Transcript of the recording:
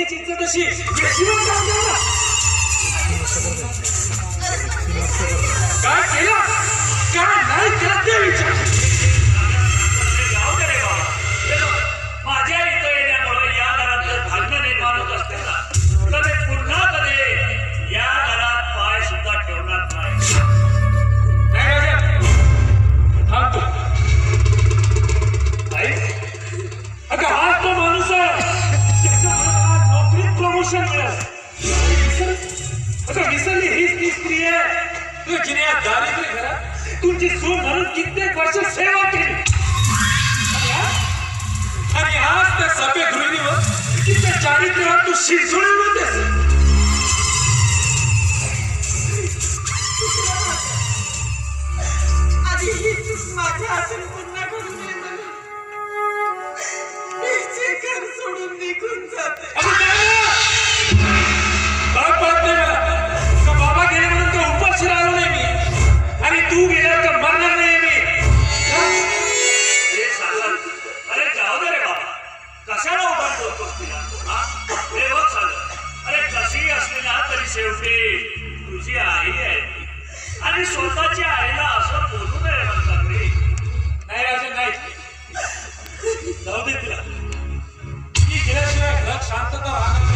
स्वतःची सुनेची इज्जत अशी काय केलं? काय नाही केलं ते विचार. असं अगं विसरली हीच ती स्त्री आहे. तू जिने या दारिद्र्य घरात तुमची सून म्हणून कित्येक वर्ष सेवा केली. आणि आज- त्या सभ्य गृहिणीवर तिच्या चारित्र्यावर तू शिरसोडी होती. शेवटी तुझी आई आहे. आणि स्वतःची आईला असं बोलू नये म्हणतात रे. नाही राजे नाही. जाऊ दे तिला. ती गेल्याशिवाय घरात शांतता राहणार